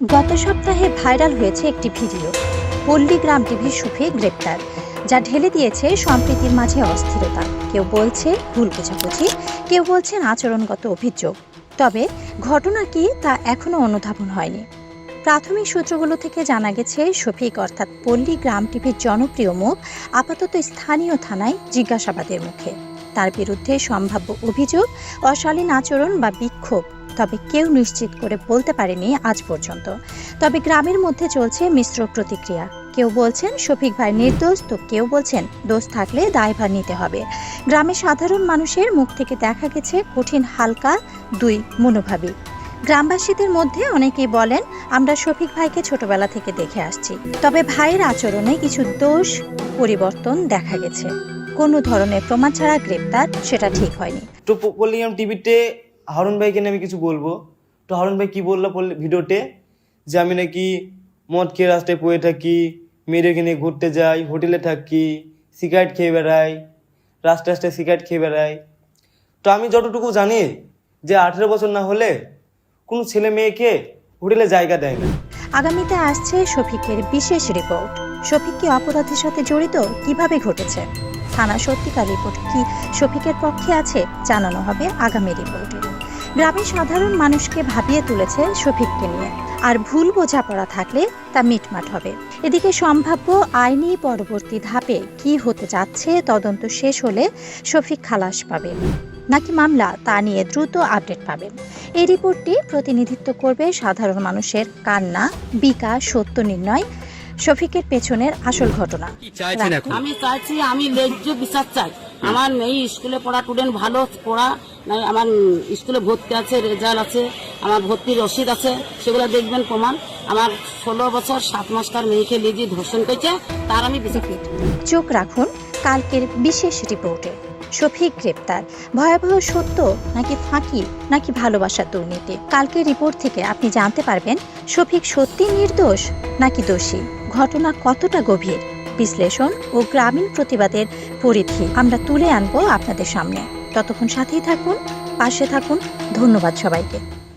গত সপ্তাহে ভাইরাল হয়েছে একটি ভিডিও। পল্লী গ্রাম টিভির সুফে গ্রেপ্তার, যা ঢেলে দিয়েছে সম্প্রীতির মাঝে অস্থিরতা। কেউ বলছে ভুল বোঝাবুঝি, কেউ বলছেন আচরণগত অভিযোগ। তবে ঘটনা কি তা এখনও অনুধাবন হয়নি। প্রাথমিক সূত্রগুলো থেকে জানা গেছে, শফিক অর্থাৎ পল্লী গ্রাম টিভির জনপ্রিয় মুখ আপাতত স্থানীয় থানায় জিজ্ঞাসাবাদের মুখে। তার বিরুদ্ধে সম্ভাব্য অভিযোগ, অশালীন আচরণ বা বিক্ষোভ তবে কেউ নিশ্চিত করে বলতে পারেনি আজ পর্যন্ত। তবে গ্রামের মধ্যে চলছে মিশ্র প্রতিক্রিয়া। কেউ বলছেন, শফিক ভাই নির্দোষ তো কেউ বলছেন, দোষ থাকলে দায়ভার নিতে হবে। গ্রামের সাধারণ মানুষের মুখ থেকে দেখা গেছে কঠিন হালকা দুই মনোভাবী গ্রামবাসীদের মধ্যে অনেকেই বলেন, আমরা শফিক ভাইকে ছোটবেলা থেকে দেখে আসছি। তবে ভাইয়ের আচরণে কিছু দোষ পরিবর্তন দেখা গেছে। কোনো ধরনের প্রমাণ ছাড়া গ্রেপ্তার, সেটা ঠিক হয়নি। টিভিতে হারুন ভাইকে আমি কিছু বলব। তো হারুন ভাই কি বলল বললে ভিডিওতে? যে আমি নাকি মদ খেয়ে রাস্তায় পড়ে থাকি, মেয়েদেরকে নিয়ে ঘুরতে যাই, হোটেলে থাকি, সিগারেট খেয়ে বেড়াই, রাস্তায় রাস্তায় সিগারেট খেয়ে বেড়াই। তো আমি যতটুকু জানি যে আঠেরো বছর না হলে কোনো ছেলে মেয়েকে হোটেলে জায়গা দেয় না। আগামীতে আসছে শফিকের বিশেষ রিপোর্ট শফিক কি অপরাধের সাথে জড়িত? কীভাবে ঘটেছে? থানা সত্যিকার রিপোর্ট কি শফিকের পক্ষে আছে জানানো হবে আগামী রিপোর্টে। গ্রামের সাধারণ মানুষকে ভাবিয়ে তুলেছে শফিককে নিয়ে। আর ভুল বোঝাপড়া থাকলে তা মিটমাট হবে। এদিকে সম্ভাব্য আইনি পরবর্তী ধাপে কি হতে যাচ্ছে তদন্ত শেষ হলে শফিক খালাস পাবে। নাকি মামলা তা নিয়ে দ্রুত আপডেট পাবেন। এই রিপোর্টটি প্রতিনিধিত্ব করবে সাধারণ মানুষের কান্না, বিকাশ, সত্য নির্ণয় শফিকের পেছনের আসল ঘটনা। আমি চাইছি আমি ন্যায্য বিচার চাই। আমার মেয়ে স্কুলে পড়া স্টুডেন্ট ভালো পড়া নাই আমার স্কুলে ভর্তি আছে রেজাল্ট আছে আমার ভর্তির রসিদ আছে সেগুলো দেখবেন প্রমাণ। আমার ষোলো বছর সাত মাস তার মেয়েকে লিজি ধর্ষণ করেছে তার আমি বিচার চোখ রাখুন কালকের বিশেষ রিপোর্টে। শফিক গ্রেপ্তার। ভয়াবহ সত্য নাকি ফাঁকি নাকি ভালোবাসার দুর্নীতি? কালকের রিপোর্ট থেকে আপনি জানতে পারবেন শফিক সত্যি নির্দোষ নাকি দোষী? ঘটনা কতটা গভীর? বিশ্লেষণ ও গ্রামীণ প্রতিবাদের পরিধি আমরা তুলে আনব আপনাদের সামনে। ততক্ষণ সাথেই থাকুন, পাশে থাকুন। ধন্যবাদ সবাইকে।